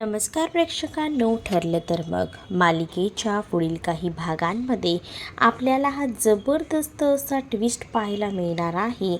नमस्कार प्रेक्षकांनो ठरलं तर मग. मालिकेच्या पुढील काही भागांमध्ये आपल्याला हा जबरदस्त असा ट्विस्ट पाहायला मिळणार आहे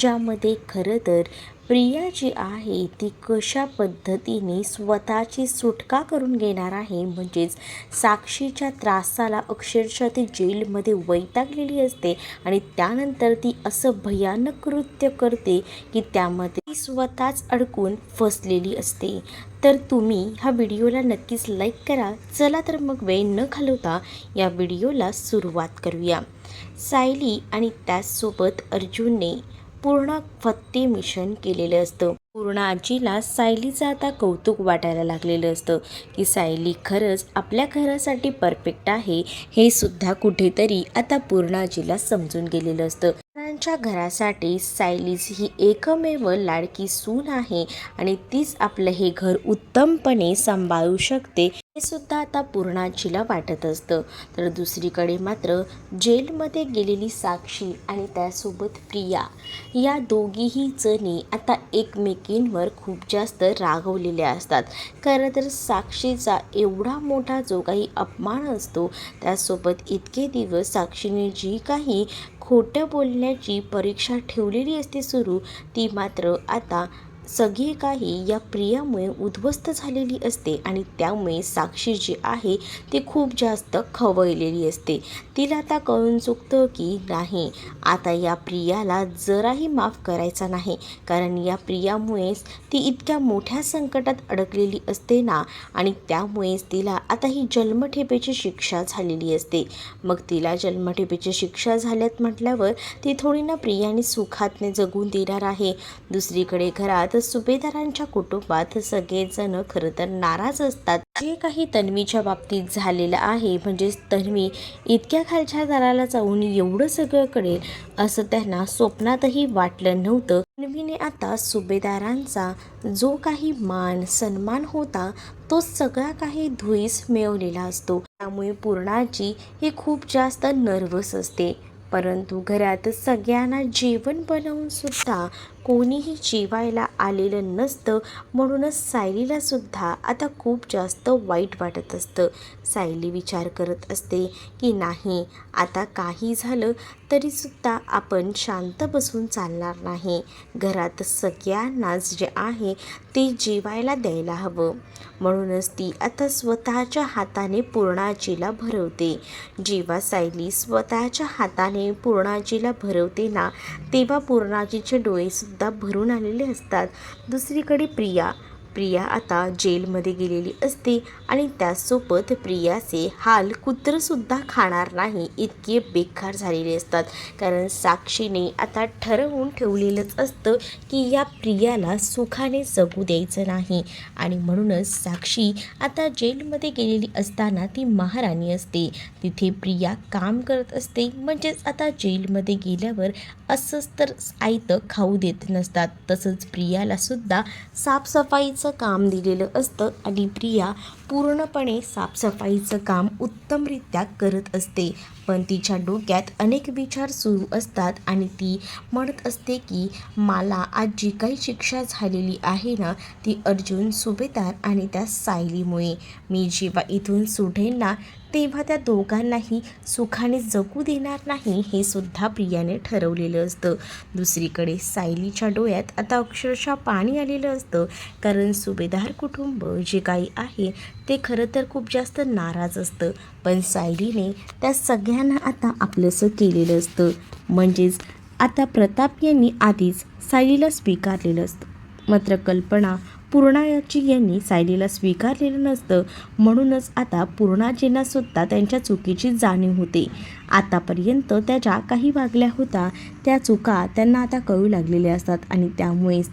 ज्यामध्ये खरं तर प्रिया जी आहे ती कशा पद्धतीने स्वतःची सुटका करून घेणार आहे? म्हणजेच साक्षीच्या त्रासाला अक्षरशः ती जेलमध्ये वैतागलेली असते आणि त्यानंतर ती असं भयानक कृत्य करते की त्यामध्ये ती स्वतःच अडकून फसलेली असते. तर तुम्ही ह्या व्हिडिओला नक्कीच लाईक करा. चला तर मग वेळ न घालवता या व्हिडिओला सुरुवात करूया. सायली आणि त्याचसोबत अर्जुनने पूर्ण फत्ते मिशन केलेलं असतं. पूर्ण आजीला सायलीचं आता कौतुक वाटायला लागलेलं असतं की सायली खरंच आपल्या घरासाठी परफेक्ट आहे हे सुद्धा कुठेतरी आता पूर्ण आजीला समजून गेलेलं असतं. त्यांच्या घरासाठी सायलीज ही एकमेव लाडकी सून आहे आणि तीच आपलं हे घर उत्तमपणे सांभाळू शकते हे सुद्धा आता पूर्णाचीला वाटत असतं. तर दुसरीकडे मात्र जेलमध्ये गेलेली साक्षी आणि त्यासोबत प्रिया या दोघीही जणी आता एकमेकींवर खूप जास्त रागवलेल्या असतात. खरं तर साक्षीचा एवढा मोठा जो काही अपमान असतो त्यासोबत इतके दिवस साक्षीने जी काही खोटं बोलण्याची परीक्षा ठेवलेली असते सुरू ती मात्र आता सगळी काही या प्रियामुळे उद्ध्वस्त झालेली असते आणि त्यामुळे साक्षी जी आहे ती खूप जास्त खवळलेली असते. तिला आता कळून चुकतं की नाही आता या प्रियाला जराही माफ करायचा नाही कारण या प्रियामुळेच ती इतक्या मोठ्या संकटात अडकलेली असते ना आणि त्यामुळेच तिला आता ही जन्मठेपेची शिक्षा झालेली असते. मग तिला जन्मठेपेची शिक्षा झाल्यात म्हटल्यावर ती थोडी ना प्रियाने सुखातने जगून देणार आहे. दुसरीकडे घरात सुभेदारांच्या कुटुंबात सगळेजण खरं तर नाराज असतात. जे काही तन्वीच्या बाबतीत झालेलं आहे म्हणजेच तन्वी इतक्या खालच्या दाराला जाऊन एवढं सगळं कळेल असं त्यांना स्वप्नातही वाटलं नव्हतं. तन्वीने आता सुभेदारांचा जो काही मान सन्मान होता तो सगळा काही धुईस मिळवलेला असतो. त्यामुळे पूर्णाची ही खूप जास्त नर्वस असते. परंतु घरात सगळ्यांना जेवण बनवून सुद्धा कोणीही जेवायला आलेलं नसतं. म्हणूनच सायलीला सुद्धा आता खूप जास्त वाईट वाटत असतं. सायली विचार करत असते की नाही आता काही झालं तरीसुद्धा आपण शांत बसून चालणार नाही. घरात सगळ्यांनाच जे आहे ते जेवायला द्यायला हवं. म्हणूनच ती आता स्वतःच्या हाताने पूर्णाजीला भरवते. जेव्हा सायली स्वतःच्या हाताने पूर्णाजीला भरवते ना तेव्हा पूर्णाजीचे डोळेसुद्धा सुद्धा भरून आलेले असतात. दुसरीकडे प्रिया. प्रिया आता जेलमध्ये गेलेली असते आणि त्यासोबत प्रियाचे हाल कुत्रंसुद्धा खाणार नाही इतके बेकार झालेले असतात. कारण साक्षीने आता ठरवून ठेवलेलंच असतं की या प्रियाला सुखाने जगू द्यायचं नाही. आणि म्हणूनच साक्षी आता जेलमध्ये गेलेली असताना ती महाराणी असते. तिथे प्रिया काम करत असते म्हणजेच आता जेलमध्ये गेल्यावर असंच तर आयतं खाऊ देत नसतात. तसंच प्रियालासुद्धा साफसफाई साफसफाईचं काम दिलेलं असतं आणि प्रिया पूर्णपणे साफसफाईचं काम उत्तमरित्या करत असते. पण तिच्या डोक्यात अनेक विचार सुरू असतात आणि ती म्हणत असते की मला आज जी काही शिक्षा झालेली आहे ना ती अर्जुन सुभेदार आणि त्या सायलीमुळे. मी जेव्हा इथून सुटेन ना तेव्हा त्या दोघांनाही सुखाने जगू देणार नाही हे सुद्धा प्रियाने ठरवलेलं असतं. दुसरीकडे सायलीच्या डोळ्यात आता अक्षरशः पाणी आलेलं असतं कारण सुभेदार कुटुंब जे काही आहे ते खरं तर खूप जास्त नाराज असतं. पण सायलीने त्या सगळ्या सगळ्यांना आता आपलंसं केलेलं असतं. म्हणजेच आता प्रताप यांनी आधीच सायलीला स्वीकारलेलं असतं. मात्र कल्पना पूर्णाची यांनी सायलीला स्वीकारलेलं नसतं. म्हणूनच आता पूर्णाजींना सुद्धा त्यांच्या चुकीची जाणीव होते. आतापर्यंत त्या ज्या काही वागल्या होत्या त्या चुका त्यांना आता कळू लागलेल्या असतात आणि त्यामुळेच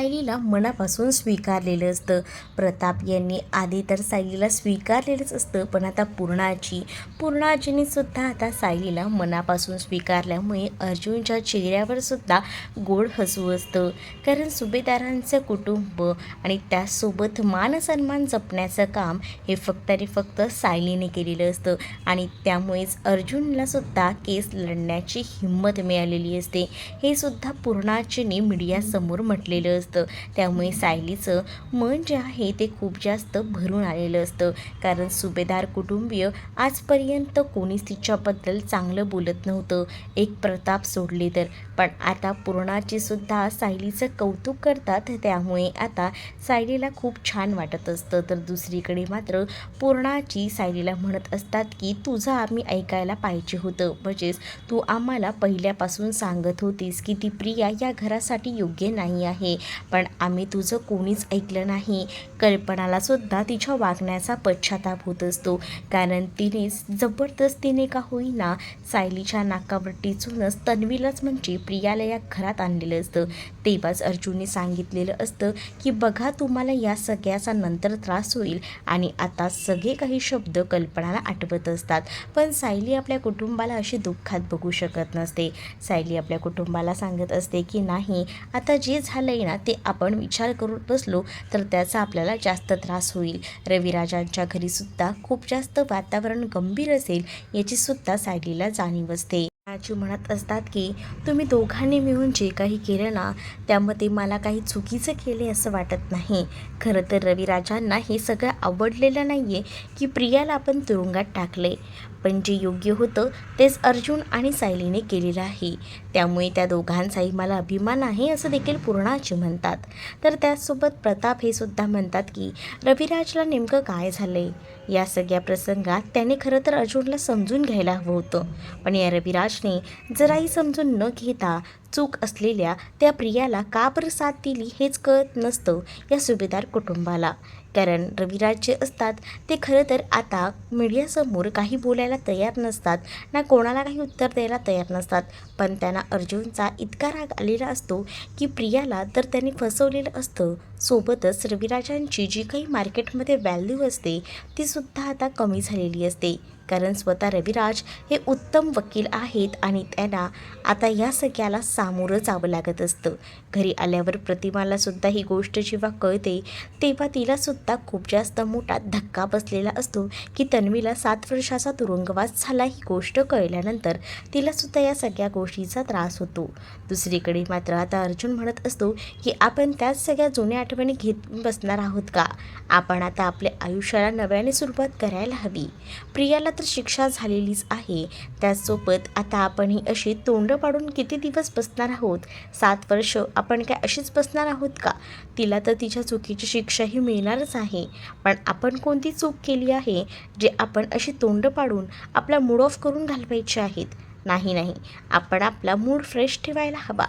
सायलीला मनापासून स्वीकारलेलं असतं. प्रताप यांनी आधी तर सायलीला स्वीकारलेलंच असतं पण आता पूर्णाजी पूर्णाजीने सुद्धा आता सायलीला मनापासून स्वीकारल्यामुळे अर्जुनच्या चेहऱ्यावर सुद्धा गोड हसू असतं. कारण सुभेदारांचं कुटुंब आणि त्यासोबत मानसन्मान जपण्याचं काम हे फक्त आणि फक्त सायलीने केलेलं असतं आणि त्यामुळेच अर्जुनला सुद्धा केस लढण्याची हिंमत मिळालेली असते. हे सुद्धा पूर्णाजीने मीडियासमोर म्हटलेलं असतं. त्यामुळे सायलीचं मन जे आहे ते खूप जास्त भरून आलेलं असतं. कारण सुभेदार कुटुंबीय आजपर्यंत कोणीच तिच्याबद्दल चांगलं बोलत नव्हतं. एक प्रताप सोडले तर. पण आता पूर्णाची सुद्धा सायलीचं कौतुक करतात. त्यामुळे आता सायलीला खूप छान वाटत असतं. तर दुसरीकडे मात्र पूर्णाची सायलीला म्हणत असतात की तुझं आम्ही ऐकायला पाहिजे होतं. म्हणजेच तू आम्हाला पहिल्यापासून सांगत होतीस की ती प्रिया या घरासाठी योग्य नाही आहे. पण आम्ही तुझं कोणीच ऐकलं नाही. कल्पनालासुद्धा तिच्या वागण्याचा पश्चाताप होत असतो. कारण तिने जबरदस्तीने का होईना सायलीच्या नाकावर टिचूनच तन्वीलाच म्हणजे प्रियाला या घरात आणलेलं असतं. तेव्हाच अर्जुनने सांगितलेलं असतं की बघा तुम्हाला या सगळ्याचा नंतर त्रास होईल आणि आता सगळे काही शब्द कल्पनाला आठवत असतात. पण सायली आपल्या कुटुंबाला अशी दुःखात बघू शकत नसते. सायली आपल्या कुटुंबाला सांगत असते की नाही आता जे झालंय ना ते आपण विचार करत बसलो तर त्याचा आपल्याला जास्त त्रास होईल. रविराजांच्या घरीसुद्धा खूप जास्त वातावरण गंभीर असेल याचीसुद्धा सायलीला जाणीव असते. राजू म्हणत असतात की तुम्ही दोघांनी मिळून जे काही केलं ना त्यामध्ये मला काही चुकीचं केले असं वाटत नाही. खरं तर रविराजांना हे सगळं आवडलेलं नाही आहे की प्रियाला आपण तुरुंगात टाकले पण जे योग्य होतं तेच अर्जुन आणि सायलीने केलेलं आहे. त्यामुळे त्या दोघांचाही मला अभिमान आहे असं देखील पूर्णाची म्हणतात. तर त्याचसोबत प्रताप हे सुद्धा म्हणतात की रविराजला नेमकं काय झालं आहे या सगळ्या प्रसंगात त्याने खरं तर अर्जुनला समजून घ्यायला हवं होतं. पण या रविराजने जराही समजून न घेता चूक असलेल्या त्या प्रियाला का बरं साथ दिली हेच कळत नसतं या सुभेदार कुटुंबाला. कारण रविराज जे असतात ते खरं तर आता मीडियासमोर काही बोलायला तयार नसतात ना कोणाला काही उत्तर द्यायला तयार नसतात. पण त्यांना अर्जुनचा इतका राग आलेला असतो की प्रियाला तर त्यांनी फसवलेलं असतं. सोबतच रविराजांची जी काही मार्केटमध्ये व्हॅल्यू असते तीसुद्धा आता कमी झालेली असते. कारण स्वतः रविराज हे उत्तम वकील आहेत आणि त्यांना आता या सगळ्याला सामोरं जावं लागत असतं. घरी आल्यावर प्रतिमाला सुद्धा ही गोष्ट जेव्हा कळते तेव्हा तिला सुद्धा खूप जास्त मोठा धक्का बसलेला असतो की तन्वीला सात वर्षाचा तुरुंगवास झाला ही गोष्ट कळल्यानंतर तिला सुद्धा या सगळ्या गोष्टीचा त्रास होतो. दुसरीकडे मात्र आता अर्जुन म्हणत असतो की आपण त्याच सगळ्या जुन्या आठवणी घेत बसणार आहोत का? आपण आता आपल्या आयुष्याला नव्याने सुरुवात करायला हवी. प्रियाला तर शिक्षा झालेलीच आहे. त्याचसोबत आता आपण ही अशी तोंड पाडून किती दिवस बसणार आहोत? सात वर्ष आपण काय अशीच बसणार आहोत का? तिला तर तिच्या चुकीची शिक्षाही मिळणारच आहे. पण आपण कोणती चूक केली आहे जे आपण अशी तोंड पाडून आपला मूड ऑफ करून घालवायचे आहेत? नाही नाही. आपण आपला मूड फ्रेश ठेवायला हवा.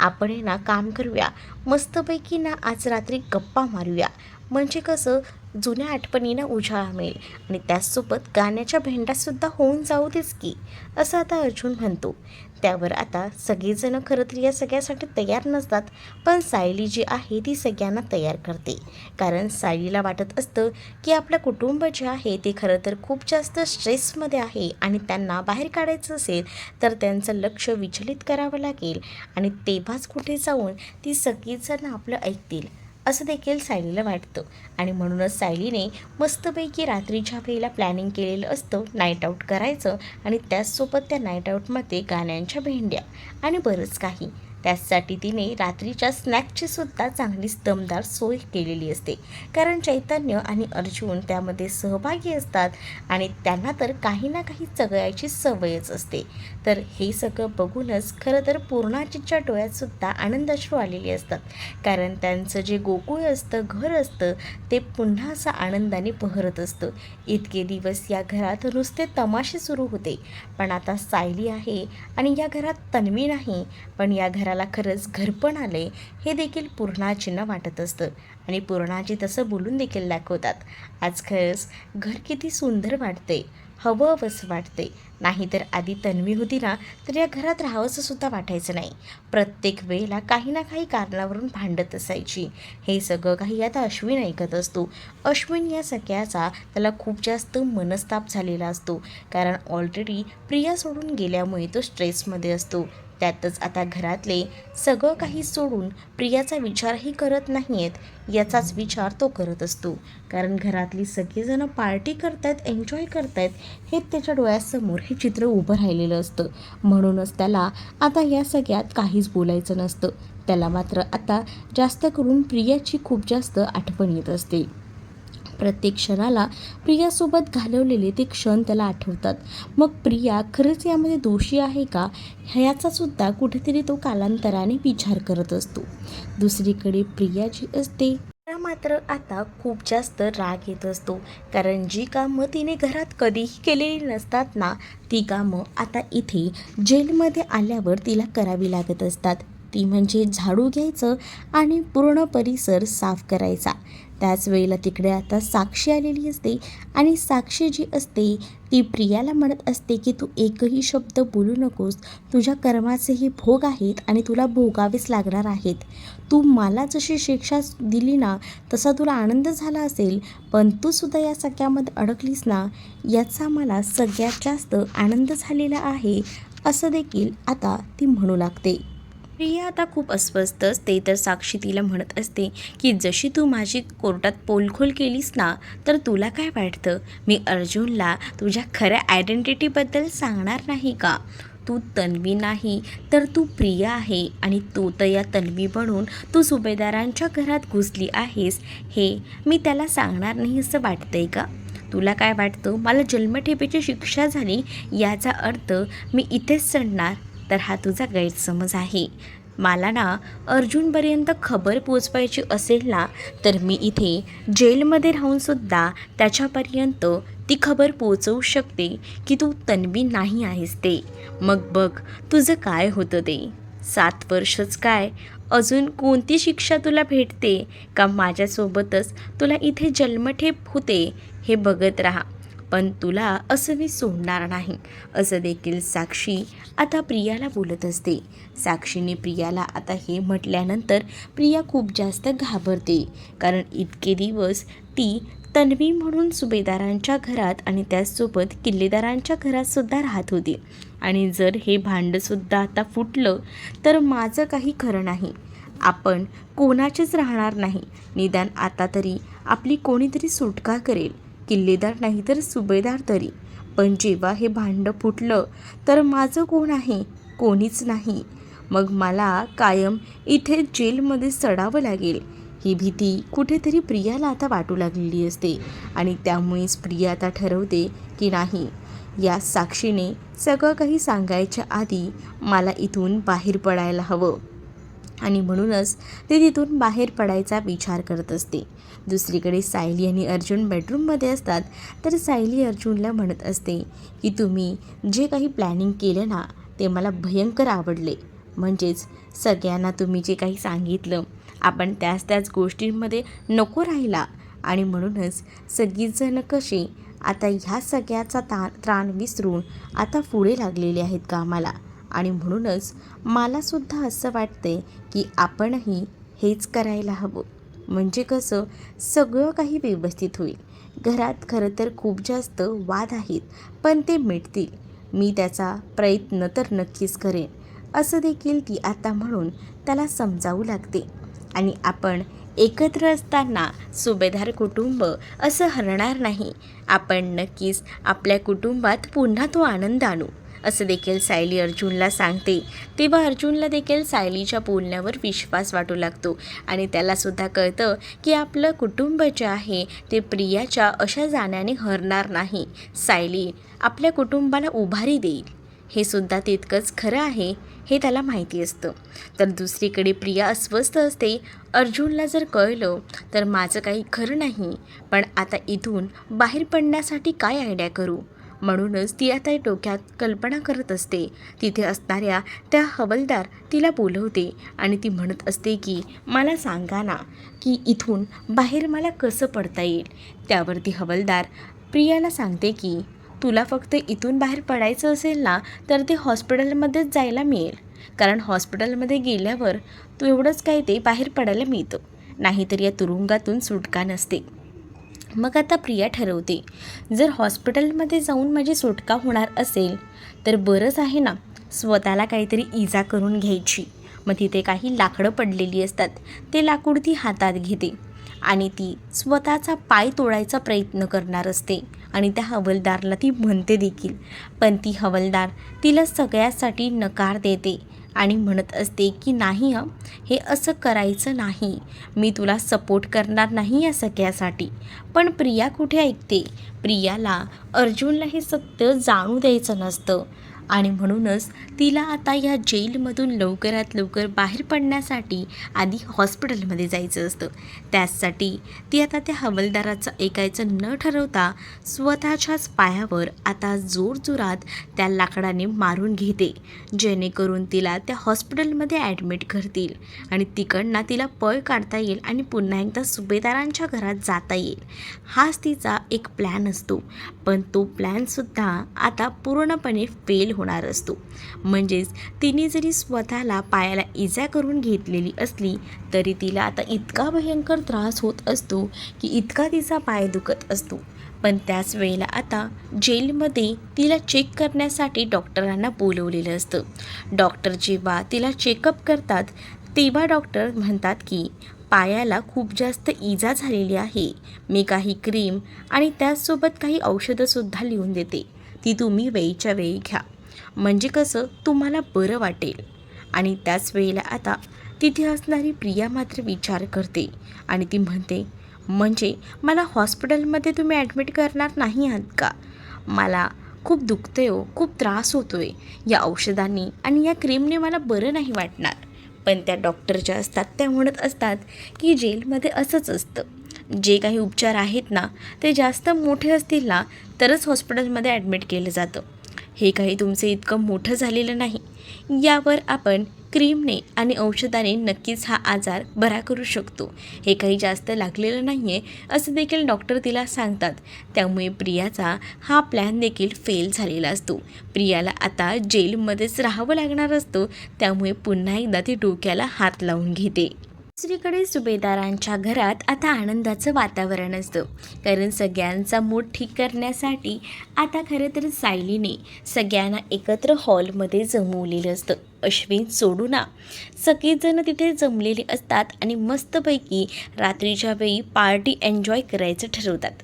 आपण हे ना काम करूया. मस्तपैकी ना आज रात्री गप्पा मारूया. म्हणजे कसं जुन्या आठवणींना उजाळा मिळेल आणि त्याचसोबत गाण्याच्या भेंडासुद्धा होऊन जाऊ देच की असं आता अर्जुन म्हणतो. त्यावर आता सगळेजणं खरं तर या सगळ्यासाठी तयार नसतात पण सायली जी आहे ती सगळ्यांना तयार करते. कारण सायलीला वाटत असतं की आपलं कुटुंब जे आहे ते खरं तर खूप जास्त स्ट्रेसमध्ये आहे आणि त्यांना बाहेर काढायचं असेल तर त्यांचं लक्ष विचलित करावं लागेल. आणि तेव्हाच कुठे जाऊन ती सगळीजणं आपलं ऐकतील. असं देखील सायलीला वाटतं. आणि म्हणूनच सायलीने मस्तपैकी रात्रीच्या वेळेला प्लॅनिंग केलेलं असतं नाईट आऊट करायचं आणि त्याचसोबत त्या नाईट आऊटमध्ये गाण्यांच्या भेंड्या आणि बरंच काही. त्याचसाठी तिने रात्रीच्या स्नॅकची सुद्धा चांगली दमदार सोय केलेली असते. कारण चैतन्य आणि अर्जुन त्यामध्ये सहभागी असतात आणि त्यांना तर काही ना काही चगळायची सवयच असते. तर हे सगळं बघूनच खरं तर पूर्णाजीच्या डोळ्यात सुद्धा आनंदाश्रू आलेले असतात. कारण त्यांचं जे गोकुळ असतं घर असतं ते पुन्हा असं आनंदाने बहरत असतं. इतके दिवस या घरात नुसते तमाशे सुरू होते. पण आता सायली आहे आणि या घरात तन्वी नाही. पण या घरात घराला खरंच घरपण आले हे देखील पूर्णाजींना वाटत असतं. आणि पूर्णाजी तसं बोलून देखील दाखवतात आज खरंच घर किती सुंदर वाटते हवं हवंच वाटते नाहीतर आधी तन्वी होती ना तर या घरात राहावंसं सुद्धा वाटायचं नाही. प्रत्येक वेळेला काही ना काही कारणावरून भांडत असायची. हे सगळं काही आता अश्विन ऐकत असतो. अश्विन या सगळ्याचा त्याला खूप जास्त मनस्ताप झालेला असतो. कारण ऑलरेडी प्रिया सोडून गेल्यामुळे तो स्ट्रेसमध्ये असतो. त्यातच आता घरातले सगळं काही सोडून प्रियाचा विचारही करत नाही आहेत याचाच विचार तो करत असतो. कारण घरातली सगळेजणं पार्टी करतायत एन्जॉय करतायत हे त्याच्या डोळ्यासमोर हे चित्र उभं राहिलेलं असतं. म्हणूनच त्याला आता या सगळ्यात काहीच बोलायचं नसतं. त्याला मात्र आता जास्त करून प्रियाची खूप जास्त आठवण येत असते. प्रत्येक क्षणाला प्रियासोबत घालवलेले ते क्षण त्याला आठवतात. मग प्रिया खरंच यामध्ये दोषी आहे का? ह्याचा सुद्धा कुठेतरी तो कालांतराने विचार करत असतो. दुसरीकडे प्रिया जी असते मात्र आता खूप जास्त राग येत असतो. कारण जी कामं तिने घरात कधीही केलेली नसतात ना ती कामं आता इथे जेलमध्ये आल्यावर तिला करावी लागत असतात. ती म्हणजे झाडू घ्यायचं आणि पूर्ण परिसर साफ करायचा. त्याच वेळेला तिकडे आता साक्षी आलेली असते आणि साक्षी जी असते ती प्रियाला म्हणत असते की तू एकही शब्द बोलू नकोस. तुझ्या कर्माचेही भोग आहेत आणि तुला भोगावेच लागणार आहेत. तू मला जशी शिक्षा दिली ना तसा तुला आनंद झाला असेल. पण तू सुद्धा या सगळ्यामध्ये अडकलीस ना याचा मला सगळ्यात जास्त आनंद झालेला आहे असं देखील आता ती म्हणू लागते. प्रिया आता खूप अस्वस्थ असते तर साक्षी तिला म्हणत असते की जशी तू माझी कोर्टात पोलखोल केलीस ना तर तुला काय वाटतं? मी अर्जुनला तुझ्या खऱ्या आयडेंटिटीबद्दल सांगणार नाही का? तू तन्वी नाही तर तू प्रिया आहे आणि तू तर या तन्वी बनून तू सुभेदारांच्या घरात घुसली आहेस. हे मी त्याला सांगणार नाही असं वाटतंय का? तुला काय वाटतं? मला जन्मठेपेची शिक्षा झाली याचा अर्थ मी इथेच चढणार. तर हा तुझा गैरसमज आहे. मला ना अर्जुनपर्यंत खबर पोचवायची असेल ना तर मी इथे जेलमध्ये राहूनसुद्धा त्याच्यापर्यंत ती खबर पोचवू शकते की तू तन्वी नाही आहेस ते. मग बघ तुझं काय होतं ते? सात वर्षच काय? अजून कोणती शिक्षा तुला भेटते? का माझ्यासोबतच तुला इथे जन्मठेप होते? हे बघत राहा. पण तुला असं मी सोडणार नाही असं देखील साक्षी आता प्रियाला बोलत असते. साक्षीने प्रियाला आता हे म्हटल्यानंतर प्रिया खूप जास्त घाबरते कारण इतके दिवस ती तन्वी म्हणून सुभेदारांच्या घरात आणि त्याचसोबत किल्लेदारांच्या घरातसुद्धा राहत होती. आणि जर हे भांडंसुद्धा आता फुटलं तर माझं काही खरं नाही. आपण कोणाचेच राहणार नाही. निदान आता तरी आपली कोणीतरी सुटका करेल. किल्लेदार नाही तर सुभेदार तरी. पण जेव्हा हे भांडं फुटलं तर माझं कोण आहे? कोणीच नाही. मग मला कायम इथे जेलमध्ये सडावं लागेल. ही भीती कुठेतरी प्रियाला आता वाटू लागलेली असते आणि त्यामुळेच प्रिया आता ठरवते की नाही. या साक्षीने सगळं काही सांगायच्या आधी मला इथून बाहेर पडायला हवं. आणि म्हणूनच ते तिथून बाहेर पडायचा विचार करत असते. दुसरीकडे सायली आणि अर्जुन बेडरूममध्ये असतात तर सायली अर्जुनला म्हणत असते की तुम्ही जे काही प्लॅनिंग केलं ना ते मला भयंकर आवडले. म्हणजेच सगळ्यांना तुम्ही जे काही सांगितलं आपण त्याच त्याच गोष्टींमध्ये नको राहिला. आणि म्हणूनच सगळीजणं कसे आता ह्या सगळ्याचा ता त्राण विसरून आता पुढे लागलेले आहेत कामाला. आणि म्हणूनच मलासुद्धा असं वाटते की आपणही हेच करायला हवं. म्हणजे कसं सगळं काही व्यवस्थित होईल. घरात खरं तर खूप जास्त वाद आहेत पण ते मिटतील. मी त्याचा प्रयत्न तर नक्कीच करेन. असं देखील ती आता म्हणून त्याला समजावू लागते. आणि आपण एकत्र असताना सुभेदार कुटुंब असं हरणार नाही. आपण नक्कीच आपल्या कुटुंबात पुन्हा तो आनंद आणू. असं देखील सायली अर्जुनला सांगते. तेव्हा अर्जुनला देखील सायलीच्या बोलण्यावर विश्वास वाटू लागतो. आणि त्यालासुद्धा कळतं की आपलं कुटुंब जे आहे ते प्रियाच्या अशा जाण्याने हरणार नाही. सायली आपल्या कुटुंबाला उभारी देईल. हे सुद्धा तितकंच खरं आहे हे त्याला माहिती असतं. तर दुसरीकडे प्रिया अस्वस्थ असते. अर्जुनला जर कळलं तर माझं काही खरं नाही. पण आता इथून बाहेर पडण्यासाठी काय आयडिया करू? म्हणूनच ती आता डोक्यात कल्पना करत असते. तिथे असणाऱ्या त्या हवलदार तिला बोलवते आणि ती म्हणत असते की मला सांगा ना की इथून बाहेर मला कसं पडता येईल? त्यावरती हवलदार प्रियाला सांगते की तुला फक्त इथून बाहेर पडायचं असेल ना तर ते हॉस्पिटलमध्येच जायला मिळेल. कारण हॉस्पिटलमध्ये गेल्यावर तू एवढंच काय ते बाहेर पडायला मिळतं. नाहीतर या तुरुंगातून सुटका नसते. मग आता प्रिया ठरवते. जर हॉस्पिटलमध्ये जाऊन माझी सुटका होणार असेल तर बरंच आहे ना स्वतःला काहीतरी इजा करून घ्यायची. मग तिथे काही लाकडं पडलेली असतात ते लाकूड ती हातात घेते आणि ती स्वतःचा पाय तोडायचा प्रयत्न करणार असते आणि त्या हवलदारला ती म्हणते देखील. पण ती हवलदार तिला सगळ्यासाठी नकार देते. आणि म्हणत असते की नाही हं हे असं करायचं नाही. मी तुला सपोर्ट करणार नाही या सगळ्यासाठी. पण प्रिया कुठे ऐकते? प्रियाला अर्जुनला हे सत्य जाणू द्यायचं नसतं. आणि म्हणूनच तिला आता या जेलमधून लवकरात लवकर बाहेर पडण्यासाठी आधी हॉस्पिटलमध्ये जायचं असतं. त्याचसाठी ती आता त्या हवालदाराचं ऐकायचं न ठरवता स्वतःच्याच पायावर आता जोरजोरात त्या लाकडाने मारून घेते. जेणेकरून तिला त्या हॉस्पिटलमध्ये ॲडमिट करतील आणि तिकडनं तिला पळ काढता येईल आणि पुन्हा एकदा सुभेदारांच्या घरात जाता येईल. हाच तिचा एक प्लॅन असतो. पण तो प्लॅनसुद्धा आता पूर्णपणे फेल होणार असतो. म्हणजेच तिने जरी स्वतःला पायाला इजा करून घेतलेली असली तरी तिला आता इतका भयंकर त्रास होत असतो की इतका तिचा पाय दुखत असतो. पण त्याच वेळेला आता जेलमध्ये तिला चेक करण्यासाठी डॉक्टरांना बोलवलेलं असतं. डॉक्टर जेव्हा तिला चेकअप करतात तेव्हा डॉक्टर म्हणतात की पायाला खूप जास्त इजा झालेली आहे. मी काही क्रीम आणि त्याचसोबत काही औषधंसुद्धा लिहून देते. ती तुम्ही वेळीच्या वेळी घ्या. म्हणजे कसं? तुम्हाला बरं वाटेल. आणि त्याच वेळेला आता तिथे असणारी प्रिया मात्र विचार करते. आणि ती म्हणते म्हणजे मला हॉस्पिटलमध्ये तुम्ही ॲडमिट करणार नाही आहात का? मला खूप दुखतंय हो खूप त्रास होतो आहे या औषधांनी आणि या क्रीमने मला बरं नाही वाटणार. पण त्या डॉक्टर ज्या असतात त्या म्हणत असतात की जेलमध्ये असंच असतं. जे काही उपचार आहेत ना ते जास्त मोठे असतील ना तरच हॉस्पिटलमध्ये ॲडमिट केलं जातं. हे काही तुमचं इतकं मोठं झालेलं नाही. यावर आपण क्रीमने आणि औषधाने नक्कीच हा आजार बरा करू शकतो. हे काही जास्त लागलेलं नाही आहे असं देखील डॉक्टर तिला सांगतात. त्यामुळे प्रियाचा हा प्लॅन देखील फेल झालेला असतो. प्रियाला आता जेलमध्येच राहावं लागणार असतो त्यामुळे पुन्हा एकदा ती डोक्याला हात लावून घेते. दुसरीकडे सुभेदारांच्या घरात आता आनंदाचं वातावरण असतं. कारण सगळ्यांचा मूड ठीक करण्यासाठी आता खरं तर सायलीने सगळ्यांना एकत्र हॉलमध्ये जमवलेलं असतं. अश्विन सोडू ना. सगळेजण तिथे जमलेले असतात आणि मस्तपैकी रात्रीच्या वेळी पार्टी एन्जॉय करायचं ठरवतात.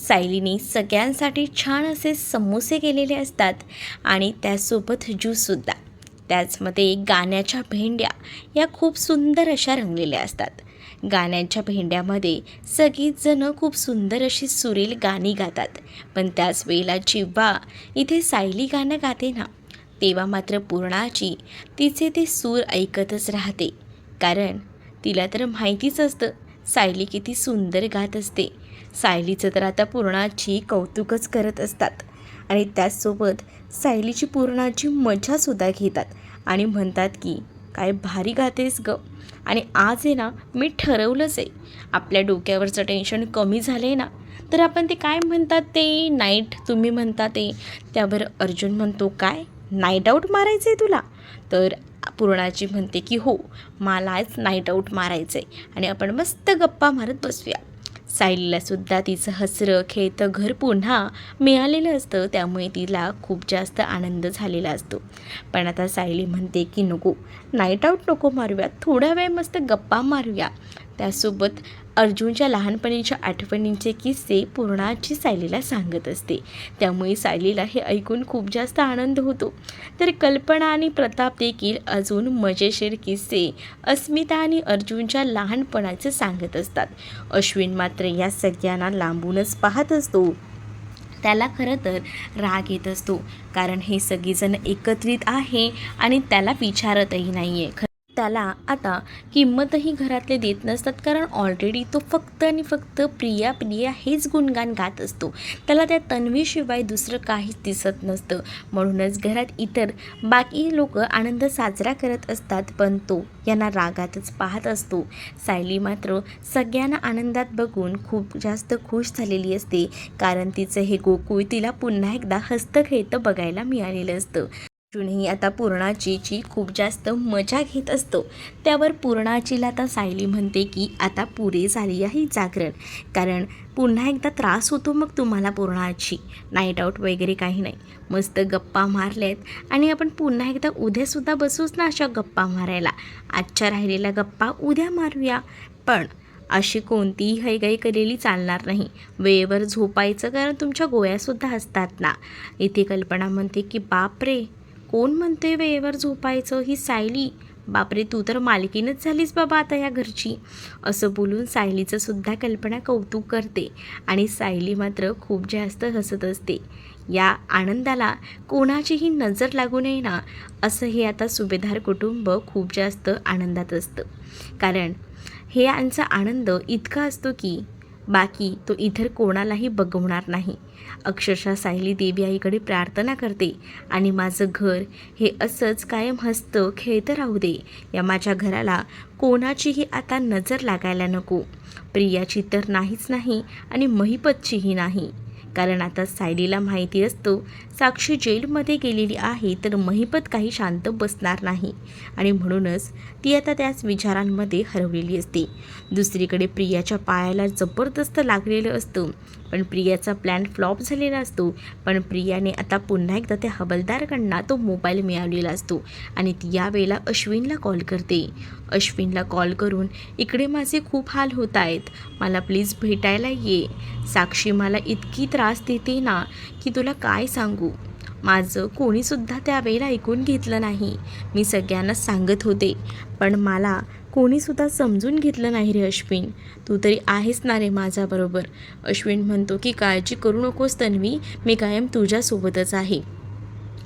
सायलीने सगळ्यांसाठी छान असे समोसे केलेले असतात आणि त्यासोबत ज्यूससुद्धा त्याचमध्ये गाण्याच्या भेंड्या या खूप सुंदर अशा रंगलेल्या असतात. गाण्यांच्या भेंड्यामध्ये सगळीजणं खूप सुंदर अशी सुरेल गाणी गातात. पण त्याच वेळेला जिव्हा इथे सायली गाणं गाते ना तेव्हा मात्र पूर्णाची तिचे ते सूर ऐकतच राहते. कारण तिला तर माहितीच असतं सायली किती सुंदर गात असते. सायलीचं तर आता पूर्णाची कौतुकच करत असतात. आणि त्याचसोबत सायलीची पूर्णाची मजासुद्धा घेतात आणि म्हणतात की काय भारी गातेस ग. आणि आज आहे ना मी ठरवलंच आहे. आपल्या डोक्यावरचं टेन्शन कमी झालं आहे ना तर आपण ते काय म्हणतात ते? नाईट तुम्ही म्हणता ते? त्यावर अर्जुन म्हणतो काय? नाईट आऊट मारायचं आहे तुला? तर पूर्णाची म्हणते की हो मलाच नाईट आऊट मारायचं आहे आणि आपण मस्त गप्पा मारत बसूया. सायलीलासुद्धा तिचं हसरं खेळतं घर पुन्हा मिळालेलं असतं. त्यामुळे तिला खूप जास्त आनंद झालेला असतो. पण आता सायली म्हणते की नको नाईट आऊट नको मारूया. थोडा वेळ मस्त गप्पा मारूया. त्यासोबत अर्जुनच्या लहानपणीच्या आठवणींचे किस्से पूर्णाची सायलीला सांगत असते. त्यामुळे सायलीला हे ऐकून खूप जास्त आनंद होतो. तर कल्पना आणि प्रताप देखील अजून मजेशीर किस्से अस्मिता आणि अर्जुनच्या लहानपणाचे सांगत असतात. अश्विन मात्र या सगळ्यांना लांबूनच पाहत असतो. त्याला खरं तर राग येत असतो. कारण हे सगळेजण एकत्रित आहे आणि त्याला विचारतही नाही आहे त्याला आता किंमतही घरातले देत नसतात कारण ऑलरेडी तो फक्त आणि फक्त प्रिया प्रिया हेच गुणगान गात असतो. त्याला त्या तन्वीशिवाय दुसरं काहीच दिसत नसतं. म्हणूनच घरात इतर बाकी लोक आनंद साजरा करत असतात पण तो यांना रागातच पाहत असतो. सायली मात्र सगळ्यांना आनंदात बघून खूप जास्त खुश झालेली असते कारण तिचं हे गोकुळ तिला पुन्हा एकदा हस्तखेळतं बघायला मिळालेलं असतं. अर्जुनही आता पूर्णाचीची खूप जास्त मजा घेत असतो. त्यावर पूर्णाचीला आता सायली म्हणते की आता पुरे झाली आहे जागरण. कारण पुन्हा एकदा त्रास होतो मग तुम्हाला पूर्णाची नाईट आऊट वगैरे काही नाही. मस्त गप्पा मारल्यात आणि आपण पुन्हा एकदा उद्यासुद्धा बसूच ना अशा गप्पा मारायला. आजच्या राहिलेल्या गप्पा उद्या मारूया. पण अशी कोणतीही हैगाई केलेली चालणार नाही. वेळेवर झोपायचं कारण तुमच्या गोळ्यासुद्धा असतात ना. इथे कल्पना म्हणते की बाप रे कोण म्हणते वेळेवर झोपायचं? ही सायली. बापरे तू तर मालकीनच झालीस बाबा आता या घरची. असं बोलून सायलीचं सुद्धा कल्पना कौतुक करते आणि सायली मात्र खूप जास्त हसत असते. या आनंदाला कोणाचीही नजर लागू नये ना असं हे आता सुभेदार कुटुंब खूप जास्त आनंदात असतं. कारण हे यांचा आनंद इतका असतो की बाकी तो इतर कोणालाही बघवणार नाही. अक्षरशः सायली देवी आईकडे प्रार्थना करते आणि माझं घर हे असंच कायम हसतं खेळतं राहू दे. या माझ्या घराला कोणाचीही आता नजर लागायला नको. प्रियाची तर नाहीच नाही आणि महिपतचीही नाही. कारण आता सायलीला माहिती असतो साक्षी जेलमध्ये गेलेली आहे तर महिपत काही शांत बसणार नाही. आणि म्हणूनच ती आता त्याच विचारांमध्ये हरवलेली असते. दुसरीकडे प्रियाच्या पायाला जबरदस्त लागलेलं असतं. पण प्रियाचा प्लॅन फ्लॉप झालेला असतो. पण प्रियाने आता पुन्हा एकदा त्या हवलदारकडना तो मोबाईल मिळवलेला असतो. आणि ती यावेळेला अश्विनला कॉल करते. अश्विनला कॉल करून इकडे माझे खूप हाल होत आहेत. मला प्लीज भेटायला ये. साक्षी मला इतकी त्रास देते ना की तुला काय सांगू? माझं कोणीसुद्धा त्यावेळेला ऐकून घेतलं नाही. मी सगळ्यांना सांगत होते. पण मला कोणीसुद्धा समजून घेतलं नाही रे अश्विन. तू तरी आहेस ना रे माझ्याबरोबर. अश्विन म्हणतो की काळजी करू नकोस तन्वी. मी कायम तुझ्यासोबतच आहे.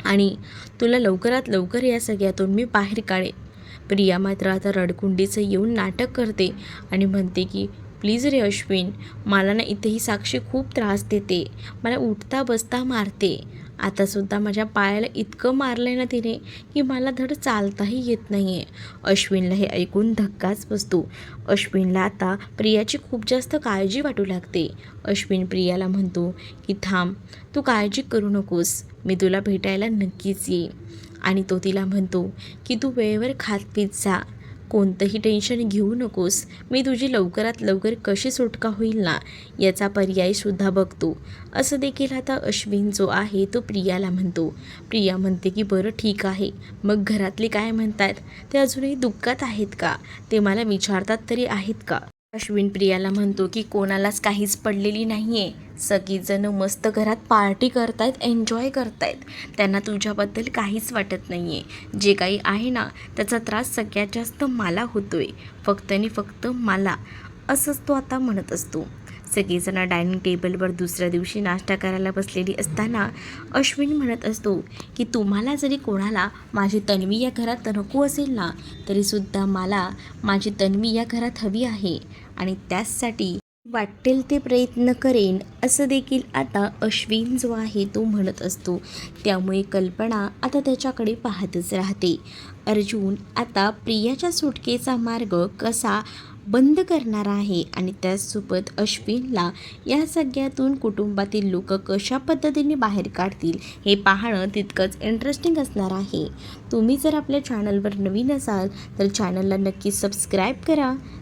आणि तुला लवकरात लवकर या सगळ्यातून मी बाहेर काढेन. प्रिया मात्र आता रडकुंडीचं येऊन नाटक करते आणि म्हणते की प्लीज रे अश्विन मला ना इथे ही साक्षी खूप त्रास देते. मला उठता बसता मारते. आतासुद्धा माझ्या पायाला इतकं मारलं आहे ना तिने की मला धड चालताही येत नाही आहे अश्विनला हे ऐकून धक्काच बसतो. अश्विनला आता प्रियाची खूप जास्त काळजी वाटू लागते. अश्विन प्रियाला म्हणतो की थांब तू काळजी करू नकोस. मी तुला भेटायला नक्कीच येईन. आणि तो तिला म्हणतो की तू वेळेवर खात पीत जा. कोणतंही टेन्शन घेऊ नकोस. मी तुझी लवकरात लवकर कशी सुटका होईल ना याचा पर्यायसुद्धा बघतो. असं देखील आता अश्विन जो आहे तो प्रियाला म्हणतो. प्रिया म्हणते की बरं ठीक आहे. मग घरातले काय म्हणतात? ते अजूनही दुःखात आहेत का? ते मला विचारतात तरी आहेत का? अश्विन प्रियाला म्हणतो की कोणालाच काहीच पडलेली नाही आहे सगळीजणं मस्त घरात पार्टी करतायत एन्जॉय करतायत. त्यांना तुझ्याबद्दल काहीच वाटत नाही आहे जे काही आहे ना त्याचा त्रास सगळ्यात जास्त मला होतो आहे फक्त आणि फक्त मला. असंच तो आता म्हणत असतो. सगळीजणं डायनिंग टेबलवर दुसऱ्या दिवशी नाश्ता करायला बसलेली असताना अश्विन म्हणत असतो की तुम्हाला जरी कोणाला माझी तन्वी या घरात नको असेल ना तरीसुद्धा मला माझी तन्वी या घरात हवी आहे. आणि त्याचसाठी वाटेल ते प्रयत्न करेन असं देखील आता अश्विन जो आहे तो म्हणत असतो. त्यामुळे कल्पना आता त्याच्याकडे पाहतच राहते. अर्जुन आता प्रियाच्या सुटकेचा मार्ग कसा बंद करणार आहे? आणि त्याचसोबत अश्विनला या सगळ्यातून कुटुंबातील लोक कशा पद्धतीने बाहेर काढतील हे पाहणं तितकंच इंटरेस्टिंग असणार आहे. तुम्ही जर आपल्या चॅनलवर नवीन असाल तर चॅनलला नक्की सबस्क्राईब करा.